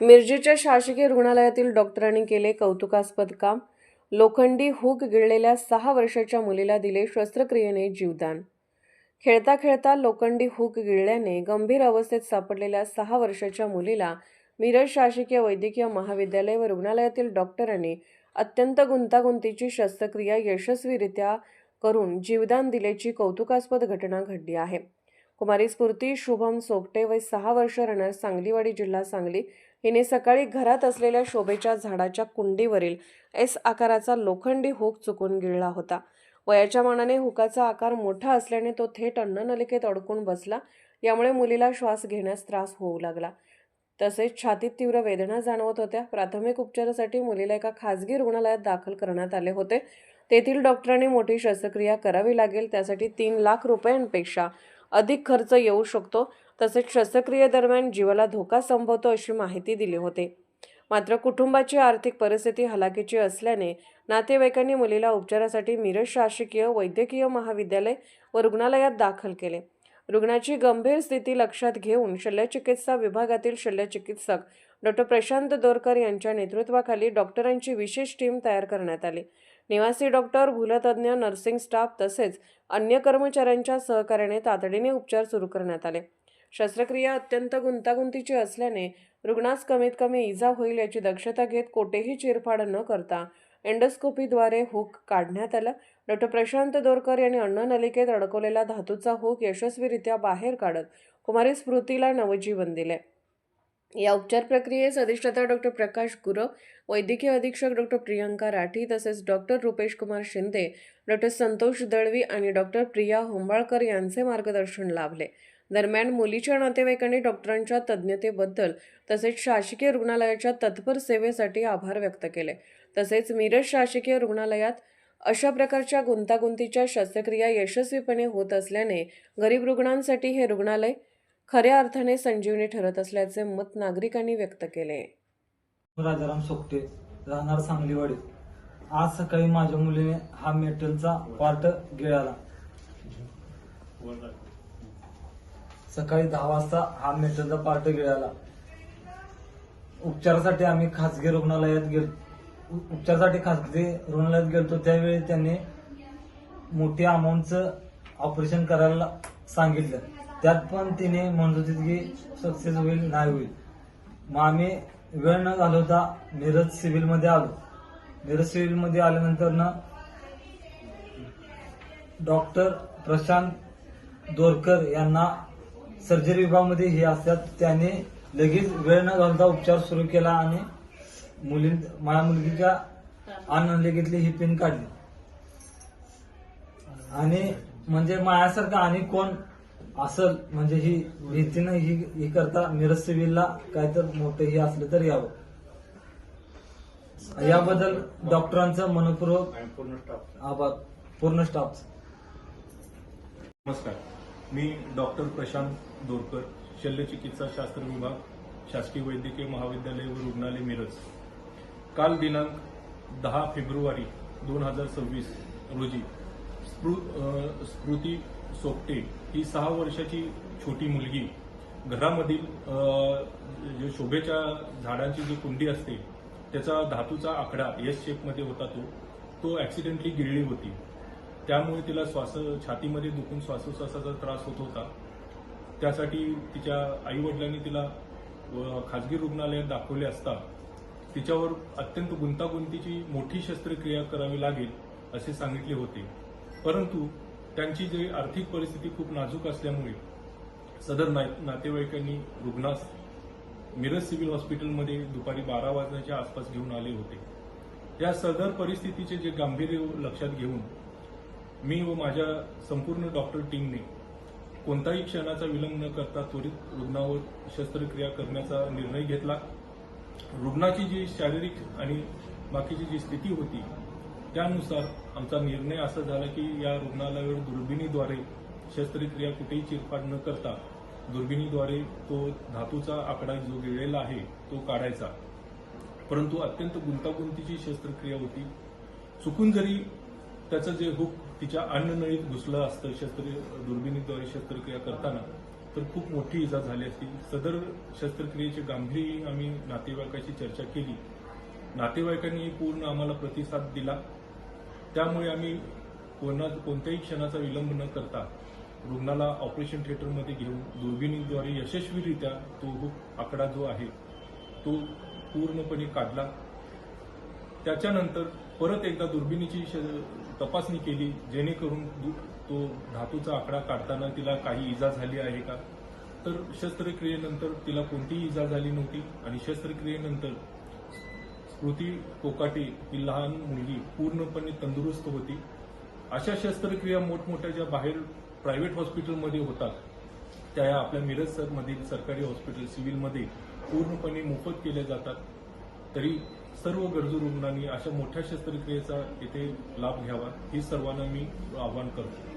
मिरजेच्या शासकीय रुग्णालयातील डॉक्टरांनी केले कौतुकास्पद काम. लोखंडी हुक गिळलेल्या सहा वर्षाच्या मुलीला दिले शस्त्रक्रियेने जीवदान. खेळता खेळता लोखंडी हुक गिळल्याने गंभीर अवस्थेत सापडलेल्या सहा वर्षाच्या मुलीला मिरज शासकीय वैद्यकीय महाविद्यालय व रुग्णालयातील डॉक्टरांनी अत्यंत गुंतागुंतीची शस्त्रक्रिया यशस्वीरित्या करून जीवदान दिल्याची कौतुकास्पद घटना घडली आहे. कुमारी स्फूर्ती शुभम सोपटे वय सहा वर्ष राहणार सांगलीवाडी जिल्हा सांगली हिने सकाळी घरात असलेल्या शोभेच्या झाडाच्या कुंडीवरील एस आकाराचा लोखंडी हुक चुकून गिळला होता. वयाच्या मानाने हुकाचा आकार मोठा असल्याने तो थेट अन्ननलिकेत अडकून बसला. यामुळे मुलीला श्वास घेण्यास त्रास होऊ लागला. तसेच छातीत तीव्र वेदना जाणवत होत्या. प्राथमिक उपचारासाठी मुलीला एका खाजगी रुग्णालयात दाखल करण्यात आले होते. तेथील डॉक्टरांनी मोठी शस्त्रक्रिया करावी लागेल. त्यासाठी तीन लाख रुपयांपेक्षा अधिक खर्च येऊ शकतो. तसेच शस्त्रक्रियेदरम्यान जीवाला धोका संभवतो अशी माहिती दिली होती. मात्र कुटुंबाची आर्थिक परिस्थिती हलाखीची असल्याने नातेवाईकांनी मुलीला उपचारासाठी मिरज शासकीय वैद्यकीय महाविद्यालय व रुग्णालयात दाखल केले. रुग्णाची गंभीर स्थिती लक्षात घेऊन शल्यचिकित्सा विभागातील शल्यचिकित्सक डॉक्टर प्रशांत दोरकर यांच्या नेतृत्वाखाली डॉक्टरांची विशेष टीम तयार करण्यात आली. निवासी डॉक्टर भूलतज्ञ नर्सिंग स्टाफ तसेच अन्य कर्मचाऱ्यांच्या सहकार्याने तातडीने उपचार सुरू करण्यात आले. शस्त्रक्रिया अत्यंत गुंतागुंतीची असल्याने रुग्णास कमीत कमी इजा होईल याची दक्षता घेत कोठेही चिरफाड न करता एंडोस्कोपीद्वारे हुक काढण्यात आला. डॉक्टर प्रशांत दोरकर यांनी अन्ननलिकेत अडकवलेला धातूचा हुक यशस्वीरित्या बाहेर काढत कुमारी स्मृतीला नवजीवन दिले. या उपचार प्रक्रियेस अधिष्ठाता डॉक्टर प्रकाश गुरव वैद्यकीय अधीक्षक डॉक्टर प्रियंका राठी तसेच डॉक्टर रुपेश कुमार शिंदे डॉक्टर संतोष दळवी आणि डॉक्टर प्रिया होंबाळकर यांचे मार्गदर्शन लाभले. दरम्यान मुलीच्या नातेवाईकांनी डॉक्टरांच्या तज्ज्ञतेबद्दल तसेच शासकीय रुग्णालयाच्या तत्पर सेवेसाठी आभार व्यक्त केले. तसेच मिरज शासकीय रुग्णालयात अशा प्रकारच्या गुंतागुंतीच्या शस्त्रक्रिया यशस्वीपणे होत असल्याने गरीब रुग्णांसाठी हे रुग्णालय खऱ्या अर्थाने संजीवनी ठरत असल्याचे मत नागरिकांनी व्यक्त केले. राजाराम सोपटे राहणार सांगलीवाडी. आज सकाळी माझ्या मुलीने हा मेटलचा पार्ट गिळाला. सकाळी दहा वाजता हा मेटलचा पार्ट गिळाला उपचारासाठी आम्ही खासगी रुग्णालयात गेलो उपचारासाठी खासगी रुग्णालयात गेलो त्यावेळी त्यांनी मोठ्या अमाऊंटचं ऑपरेशन करायला सांगितलं. त्यात पण तिने म्हणत होती की सक्सेस होईल नाही होईल. मग आम्ही वेळ न घालवता मिरज सिव्हिलमध्ये आलो. मिरज सिव्हिलमध्ये आल्यानंतर ना डॉक्टर प्रशांत दोरकर यांना सर्जरी विभागामध्ये हे असतात. त्याने लगेच वेळ न घालता उपचार सुरू केला आणि मुली माझ्या मुलगीच्या अनलेगीतली ही पिन काढली. आणि म्हणजे मायासारखं आणि कोण असल म्हणजे ही भीतीनं ही ही करता मिरज सिव्हिलला काय तर मोठं हे असलं तर यावं. याबद्दल डॉक्टरांचं मनपूर्वक पूर्ण स्टाफ आभार. पूर्ण स्टाफ. नमस्कार. मी डॉक्टर प्रशांत दोरकर शल्यचिकित्सा शास्त्र विभाग शासकीय वैद्यकीय महाविद्यालय व रुग्णालय मिरज. काल दिनांक दहा फेब्रुवारी दोन हजार सव्वीस रोजी स्पृ स्मृती सोपटे ही सहा वर्षाची छोटी मुलगी. घरामधील जे शोभेच्या झाडांची जी कुंडी असते त्याचा धातूचा आकडा एस शेपमध्ये होता तो तो ॲक्सिडेंटली गिळली होती. त्यामुळे तिला श्वास छातीमध्ये दुखून श्वासोश्वासाचा त्रास होत होता. त्यासाठी तिच्या आईवडिलांनी तिला व खाजगी रुग्णालयात दाखवले असता तिच्यावर अत्यंत गुंतागुंतीची मोठी शस्त्रक्रिया करावी लागेल असे सांगितले होते. परंतु त्यांची जी आर्थिक परिस्थिती खूप नाजूक असल्यामुळे सदर नातेवाईकांनी रुग्णास मिरज सिव्हिल हॉस्पिटलमध्ये दुपारी बारा वाजण्याच्या आसपास घेऊन आले होते. या सदर परिस्थितीचे जे गांभीर्य लक्षात घेऊन मी व माझ्या संपूर्ण डॉक्टर टीमने कोणताही क्षणाचा विलंब न करता त्वरित रुग्णावर शस्त्रक्रिया करण्याचा निर्णय घेतला. रुग्णाची जी शारीरिक आणि बाकीची जी स्थिती होती त्यानुसार आमचा निर्णय असा झाला की या रुग्णालयावर दुर्बिणीद्वारे शस्त्रक्रिया कुठेही चिरफाड न करता दुर्बिणीद्वारे तो धातूचा आकडा जो गिळलेला आहे तो काढायचा. परंतु अत्यंत गुंतागुंतीची शस्त्रक्रिया होती. चुकून जरी त्याचं जे हुक तिच्या अन्ननळीत घुसलं असतं शस्त्र दुर्बिणीद्वारे शस्त्रक्रिया करताना तर खूप मोठी इजा झाली असती. सदर शस्त्रक्रियेचे गांभीर्य आम्ही नातेवाईकाशी चर्चा केली. नातेवाईकांनी पूर्ण आम्हाला प्रतिसाद दिला. त्यामुळे आम्ही कोणा कोणत्याही क्षणाचा विलंब न करता रुग्णाला ऑपरेशन थिएटरमध्ये घेऊन दुर्बिणीद्वारे यशस्वीरित्या तो हुक आकडा जो आहे तो पूर्णपणे काढला. त्याच्यानंतर परत एकदा दुर्बिणीची श- तपासणी केली जेणेकरून तो धातूचा आकडा काढताना तिला काही इजा झाली आहे का? तर शस्त्रक्रियेनंतर तिला कोणतीही इजा झाली नव्हती आणि शस्त्रक्रियेनंतर स्मृती कोकाटे ही लहान मुलगी पूर्णपणे तंदुरुस्त होती. अशा शस्त्रक्रिया मोठमोठ्या ज्या बाहेर प्रायव्हेट हॉस्पिटलमध्ये होतात त्या आपल्या मिरज सरमधील सरकारी हॉस्पिटल सिव्हिलमध्ये पूर्णपणे मोफत केल्या जातात. तरी सर्व गरजू रुग्णांनी अशा मोठ्या शस्त्रक्रियेचा येथे लाभ घ्यावा ही सर्वांना मी आवाहन करतो.